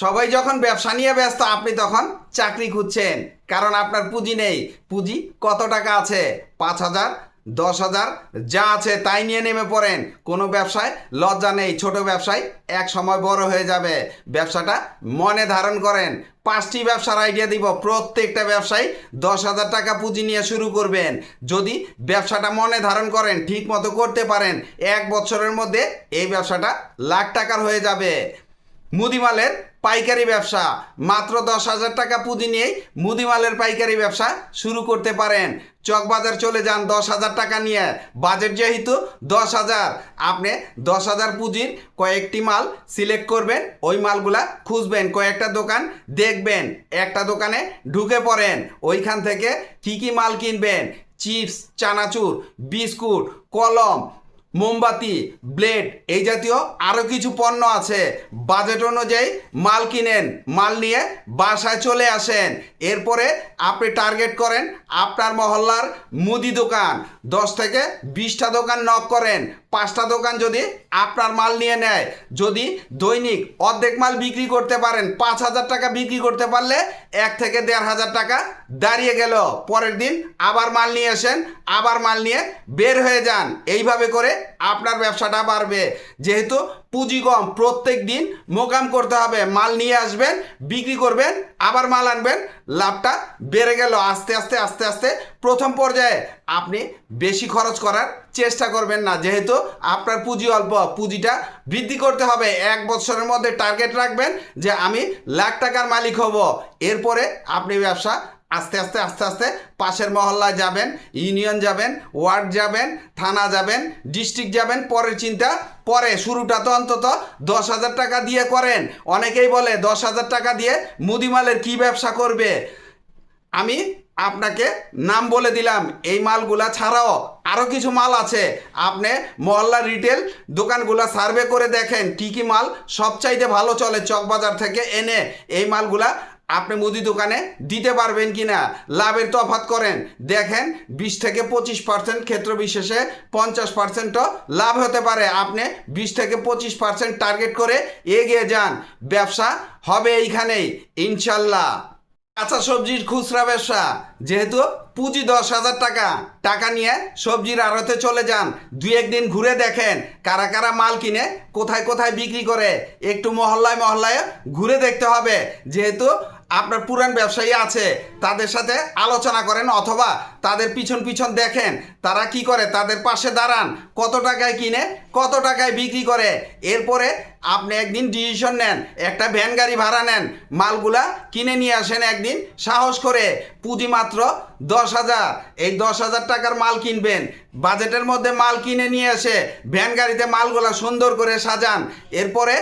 সবাই যখন ব্যবসা নিয়ে ব্যস্ত, আপনি তখন চাকরি খুঁজছেন। কারণ আপনার পুঁজি নেই। পুঁজি কত টাকা আছে? পাঁচ হাজার, দশ হাজার, যা আছে তাই নিয়ে নেমে পড়েন। কোনো ব্যবসায় লজ্জা নেই। ছোট ব্যবসায় এক সময় বড় হয়ে যাবে। ব্যবসাটা মনে ধারণ করেন। পাঁচটি ব্যবসার আইডিয়া দিব। প্রত্যেকটা ব্যবসায়ী দশ হাজার টাকা পুঁজি নিয়ে শুরু করবেন। যদি ব্যবসাটা মনে ধারণ করেন ঠিক মতো করতে পারেন, এক বছরের মধ্যে এই ব্যবসাটা লাখ টাকার হয়ে যাবে। মুদিমালের পাইকারি ব্যবসা। মাত্র দশ হাজার টাকা পুঁজি নিয়েই মুদিমালের পাইকারি ব্যবসা শুরু করতে পারেন। চকবাজার চলে যান দশ হাজার টাকা নিয়ে। বাজেট যেহেতু দশ হাজার, আপনি দশ হাজার পুঁজির কয়েকটি মাল সিলেক্ট করবেন, ওই মালগুলা খুঁজবেন, কয়েকটা দোকান দেখবেন, একটা দোকানে ঢুকে পড়েন, ওইখান থেকে কী কী মাল কিনবেন, চিপস, চানাচুর, বিস্কুট, কলম মোমবাতি, ব্লেড, এই জাতীয় আরও কিছু পণ্য আছে। বাজেট অনুযায়ী মাল কিনেন, মাল নিয়ে বাসায় চলে আসেন। এরপরে আপনি টার্গেট করেন আপনার মহল্লার মুদি দোকান। দশ থেকে বিশটা দোকান নক করেন। পাঁচটা দোকান যদি আপনার মাল নিয়ে নেয়, যদি দৈনিক অর্ধেক মাল বিক্রি করতে পারেন, পাঁচ হাজার টাকা বিক্রি করতে পারলে এক থেকে দেড় হাজার টাকা দাঁড়িয়ে গেল। পরের দিন আবার মাল নিয়ে আসেন, আবার মাল নিয়ে বের হয়ে যান। এইভাবে করে আপনার ব্যবসাটা বাড়বে। যেহেতু পুঁজি কম, প্রত্যেক দিন মোকাম করতে হবে, মাল নিয়ে আসবেন, বিক্রি করবেন, আবার মাল আনবেন, লাভটা বেড়ে গেল আস্তে আস্তে আস্তে আস্তে। প্রথম পর্যায়ে আপনি বেশি খরচ করার চেষ্টা করবেন না। যেহেতু আপনার পুঁজি অল্প, পুঁজিটা বৃদ্ধি করতে হবে। এক বছরের মধ্যে টার্গেট রাখবেন যে, আমি লাখ টাকার মালিক হব। এরপরে আপনি ব্যবসা আস্তে আস্তে আস্তে আস্তে পাশের মহল্লায় যাবেন, ইউনিয়ন যাবেন, ওয়ার্ড যাবেন, থানা যাবেন, ডিস্ট্রিক্ট যাবেন, পরের চিন্তা, পরে শুরুটা তো অন্তত দশ হাজার টাকা দিয়ে করেন। অনেকেই বলে দশ হাজার টাকা দিয়ে মুদিমালের কি ব্যবসা করবে? আমি আপনাকে নাম বলে দিলাম, এই মালগুলা ছাড়াও আরও কিছু মাল আছে। আপনি মহল্লা রিটেল দোকানগুলো সার্ভে করে দেখেন, কী কী মাল সবচাইতে ভালো চলে চকবাজার থেকে এনে এই মালগুলা আপনি মুদি দোকানে দিতে পারবেন কি না লাভের তফাত করেন। দেখেন, বিশ থেকে পঁচিশ পার্সেন্ট ক্ষেত্র বিশেষে পঞ্চাশ পার্সেন্টও লাভ হতে পারে। আপনি বিশ থেকে পঁচিশ পার্সেন্ট টার্গেট করে এগিয়ে যান। ব্যবসা হবে এইখানেই, ইনশাল্লাহ। কাঁচা সবজির খুচরা ব্যবসা, যেহেতু পুঁজি দশ হাজার টাকা টাকা নিয়ে সবজির আড়তে চলে যান। দুই একদিন ঘুরে দেখেন, কারা কারা মাল কিনে কোথায় কোথায় বিক্রি করে। একটু মহল্লায় মহল্লায় ঘুরে দেখতে হবে। যেহেতু আপনার পুরান ব্যবসায়ী আছে, তাদের সাথে আলোচনা করেন অথবা তাদের পিছন পিছন দেখেন, তারা কি করে, তাদের পাশে দাঁড়ান, কত টাকায় কিনে, কত টাকায় বিক্রি করে। এরপরে আপনি একদিন ডিসিশন নেন, একটা ভ্যান গাড়ি ভাড়া নেন, মালগুলা কিনে নিয়ে আসেন একদিন, সাহস করে, পুঁজি মাত্র দশ হাজার। এই দশ হাজার টাকার মাল কিনবেন, বাজেটের মধ্যে মাল কিনে নিয়ে এসে ভ্যান গাড়িতে মালগুলা সুন্দর করে সাজান। এরপরে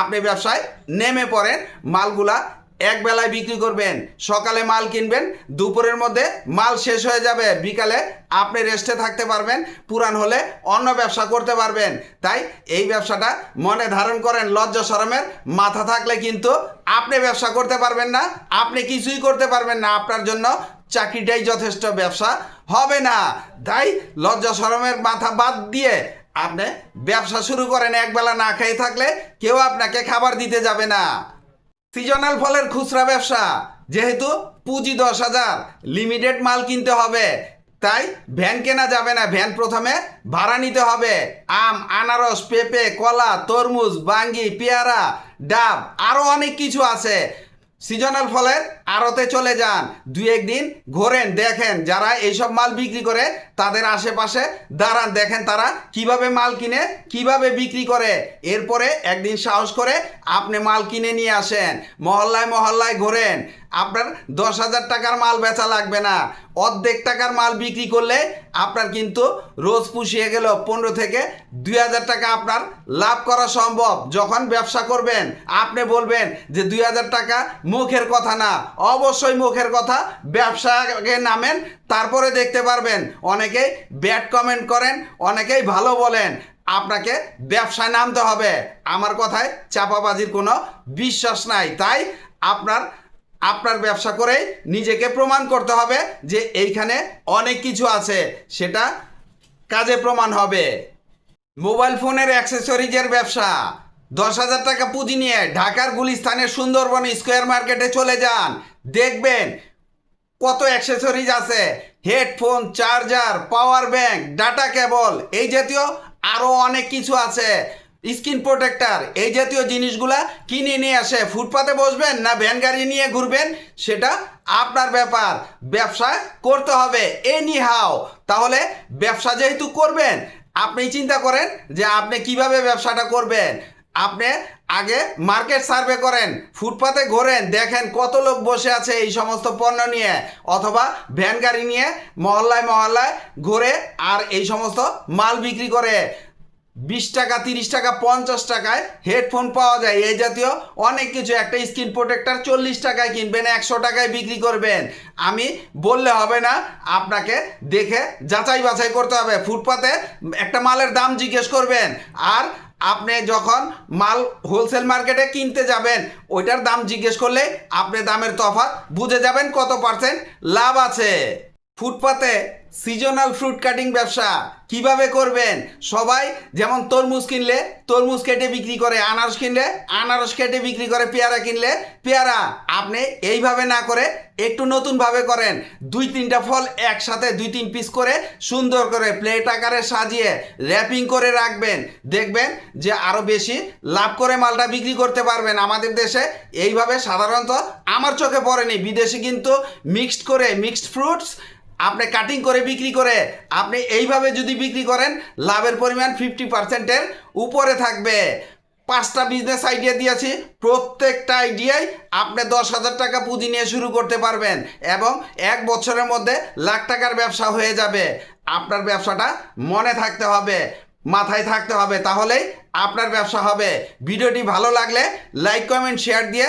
আপনি ব্যবসায় নেমে পড়েন, মালগুলা এক বেলায় বিক্রি করবেন, সকালে মাল কিনবেন, দুপুরের মধ্যে মাল শেষ হয়ে যাবে, বিকালে আপনি রেস্টে থাকতে পারবেন, পুরান হলে অন্য ব্যবসা করতে পারবেন। তাই এই ব্যবসাটা মনে ধারণ করেন, লজ্জা সরমের মাথা থাকলে কিন্তু আপনি ব্যবসা করতে পারবেন না, আপনি কিছুই করতে পারবেন না, আপনার জন্য চাকরিটাই যথেষ্ট ব্যবসা হবে না। তাই লজ্জা সরমের মাথা বাদ দিয়ে আপনি ব্যবসা শুরু করেন একবেলা না খেয়ে থাকলে কেউ আপনাকে খাবার দিতে যাবে না। সিজনাল ফলের খুচরা ব্যবসা। যেহেতু পুঁজি দশ হাজার লিমিটেড মাল কিনতে হবে। তাই ভ্যান কেনা যাবে না, ভ্যান প্রথমে ভাড়া নিতে হবে। আম, আনারস, পেঁপে, কলা, তরমুজ, বাঙ্গি, পেয়ারা, ডাব আরও অনেক কিছু আছে। সিজনাল ফলের আড়তে চলে যান। দুই একদিন ঘোরেন, দেখেন যারা এইসব মাল বিক্রি করে, তাদের আশেপাশে দাঁড়ান, দেখেন তারা কীভাবে মাল কিনে, কীভাবে বিক্রি করে। এরপরে একদিন সাহস করে আপনি মাল কিনে নিয়ে আসেন। মহল্লায় মহল্লায় ঘোরেন। আপনার দশ হাজার টাকার মাল বেচা লাগবে না। অর্ধেক টাকার মাল বিক্রি করলে আপনার কিন্তু রোজ পুষিয়ে গেল পনেরো থেকে দুই হাজার টাকা আপনার লাভ করা সম্ভব। যখন ব্যবসা করবেন, আপনি বলবেন যে দুই হাজার টাকা মুখের কথা না। অবশ্যই মুখের কথা, ব্যবসাকে নামেন, তারপরে দেখতে পারবেন। অনেকেই ব্যাড কমেন্ট করেন, অনেকেই ভালো বলেন। আপনাকে ব্যবসায় নামতে হবে। আমার কথায় চাপাবাজির কোনো বিশ্বাস নাই। তাই আপনার আপনার ব্যবসা করে নিজেকে প্রমাণ করতে হবে যে এইখানে অনেক কিছু আছে, সেটা কাজে প্রমাণ হবে। মোবাইল ফোনের অ্যাক্সেসরিজের ব্যবসা। দশ হাজার টাকা পুঁজি নিয়ে ঢাকার গুলিস্তানের সুন্দরবন স্কোয়ার মার্কেটে চলে যান। দেখবেন কত অ্যাক্সেসরিজ আছে। Headphone, charger, power bank, data cable, এই জাতীয় আরও অনেক কিছু আছে। স্ক্রিন প্রোটেক্টার, এই জাতীয় জিনিসগুলা কিনে নিয়ে আসে ফুটপাতে বসবেন না ভ্যান গাড়ি নিয়ে ঘুরবেন, সেটা আপনার ব্যাপার। ব্যবসা করতে হবে এনি হাও তাহলে ব্যবসা যেহেতু করবেন, আপনি চিন্তা করেন যে আপনি কীভাবে ব্যবসাটা করবেন। আপনি আগে মার্কেট সার্ভে করেন, ফুটপাতে ঘোরেন, দেখেন কত লোক বসে আছে এই সমস্ত পণ্য নিয়ে, অথবা ভ্যান গাড়ি নিয়ে মহল্লায় মহল্লায় ঘোরে আর এই সমস্ত মাল বিক্রি করে। বিশ টাকা, তিরিশ টাকা, পঞ্চাশ টাকায় হেডফোন পাওয়া যায়। এই জাতীয় অনেক কিছু। একটা স্ক্রিন প্রোটেক্টর চল্লিশ টাকায় কিনবেন, একশো টাকায় বিক্রি করবেন। আমি বললে হবে না, আপনাকে দেখে যাচাই বাছাই করতে হবে। ফুটপাতে একটা মালের দাম জিজ্ঞেস করবেন। আর আপনি যখন মাল হোলসেল মার্কেটে কিনতে যাবেন, ওইটার দাম জিজ্ঞেস করলে আপনি দামের তফাৎ বুঝে যাবেন কত পার্সেন্ট লাভ আছে। ফুটপাতে সিজনাল ফ্রুট কাটিং ব্যবসা। কীভাবে করবেন? সবাই যেমন তরমুজ কিনলে, তরমুজ কেটে বিক্রি করে, আনারস কিনলে, আনারস কেটে বিক্রি করে, পেয়ারা কিনলে, পেয়ারা আপনি এইভাবে না করে একটু নতুনভাবে করেন। দুই তিনটা ফল একসাথে দুই তিন পিস করে সুন্দর করে প্লেট আকারে সাজিয়ে র্যাপিং করে রাখবেন। দেখবেন যে আরও বেশি লাভ করে মালটা বিক্রি করতে পারবেন। আমাদের দেশে এইভাবে সাধারণত আমার চোখে পড়েনি। বিদেশে কিন্তু মিক্সড করে মিক্সড ফ্রুটস আপনি কাটিং করে বিক্রি করে আপনি এইভাবে যদি বিক্রি করেন, লাভের পরিমাণ ফিফটি পার্সেন্টের উপরে থাকবে। পাঁচটা বিজনেস আইডিয়া দিয়েছি, প্রত্যেকটা আইডিয়ায় আপনি দশ হাজার টাকা পুঁজি নিয়ে শুরু করতে পারবেন এবং এক বছরের মধ্যে লাখ টাকার ব্যবসা হয়ে যাবে। আপনার ব্যবসাটা মনে থাকতে হবে, মাথায় থাকতে হবে, তাহলেই আপনার ব্যবসা হবে। ভিডিওটি ভালো লাগলে লাইক কমেন্ট শেয়ার দিয়ে